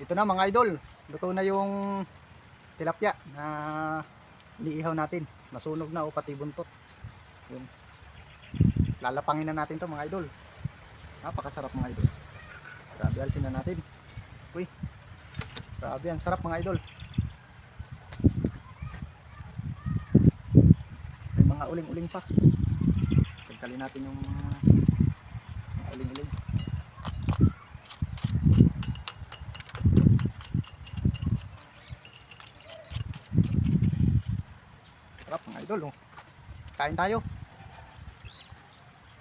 Ito na mga idol. Luto na yung tilapia na iniihaw natin. Nasunog na o pati buntot. Yun. Lalapangin na natin to mga idol. Napakasarap mga idol. Grabe alisin na natin. Uy. Grabe ang sarap mga idol. May mga uling-uling pa. Tagkalin natin yung mga uling-uling. Sarap mga idol oh. Kain tayo.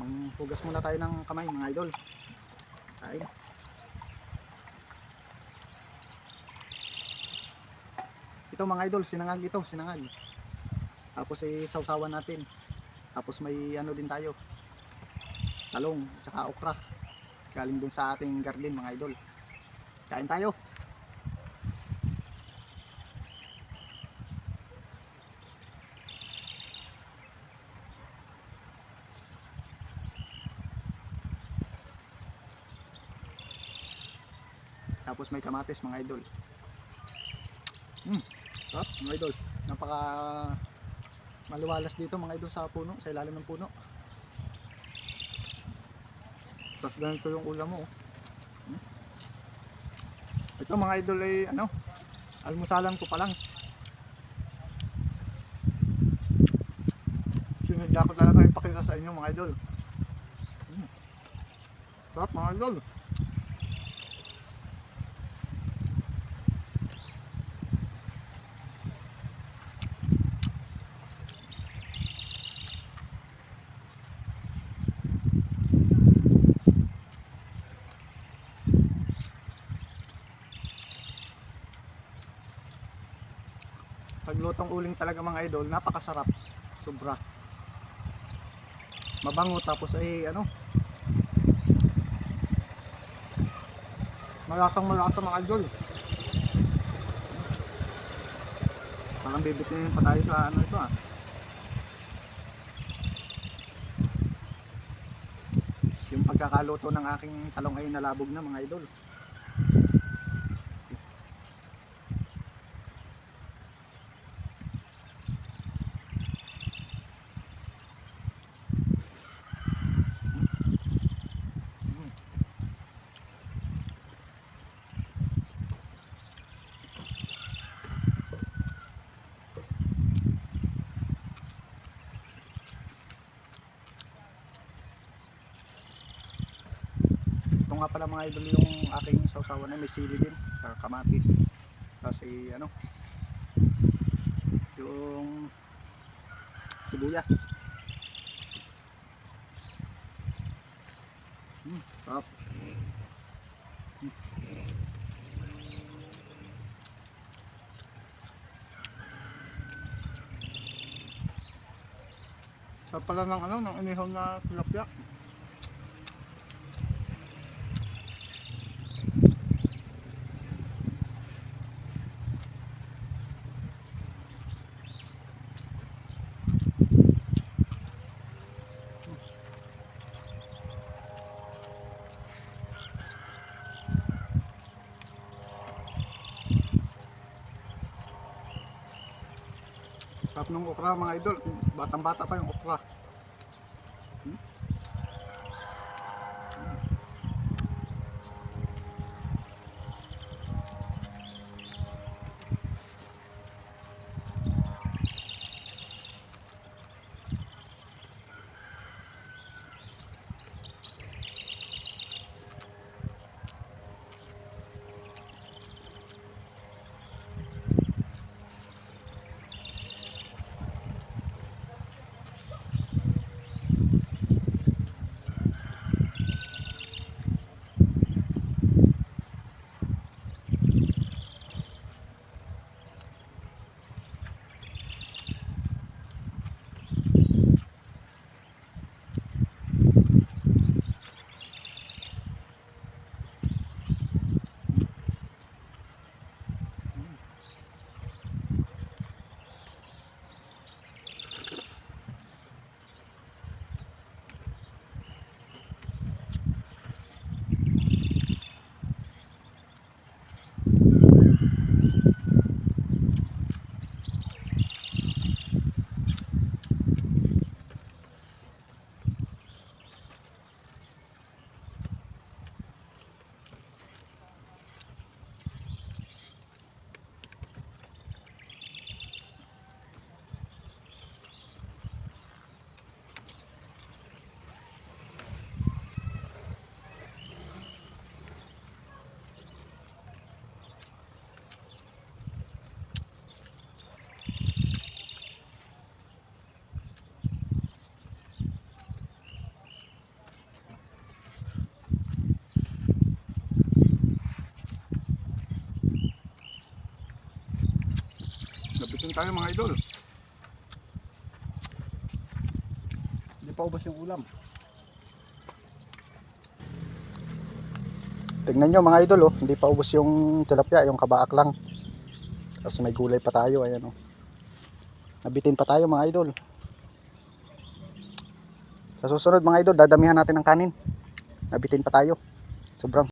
Manghugas muna tayo ng kamay mga idol. Kain. Ito mga idol, sinangag ito, sinangag. Tapos eh, sausawan natin. Tapos may ano din tayo. Talong, saka okra. Galing dun sa ating garden mga idol. Kain tayo. Tapos may kamatis mga idol. Mm, sarap mga idol. Napaka maluwalas dito mga idol sa puno, sa ilalim ng puno. Tapos ganito yung ulam mo. oh. Hmm. Ito mga idol ay ano, almusalan ko pa lang. Sinadya ko talaga yung pakita sa inyo mga idol. Mm. Sarap mga idol. Paglutong uling talaga mga idol, napakasarap. Sobra. Mabango tapos ay ano. Malasang malasa mga idol. Parang bibitinin pa tayo sa ano ito ah. Yung pagkakaluto ng aking talong ay nalabog na mga idol. Nga pala mga idol yung aking sausawan na may sili din, kamatis. Kasi ano, yung sibuyas. Mm, sarap. Mm. Sarap pala ng ano, ng inihaw na tilapia. Sarap ng okra mga idol. Batang bata pa yung okra. Hmm? Kain tayo mga idol. Hindi pa ubos yung ulam. Tingnan nyo mga idol oh, hindi pa ubos yung tilapia, yung kabaak lang. Tapos may gulay pa tayo, ayan oh. Nabitin pa tayo mga idol. Sa susunod mga idol, dadamihan natin ng kanin. Nabitin pa tayo. Sobrang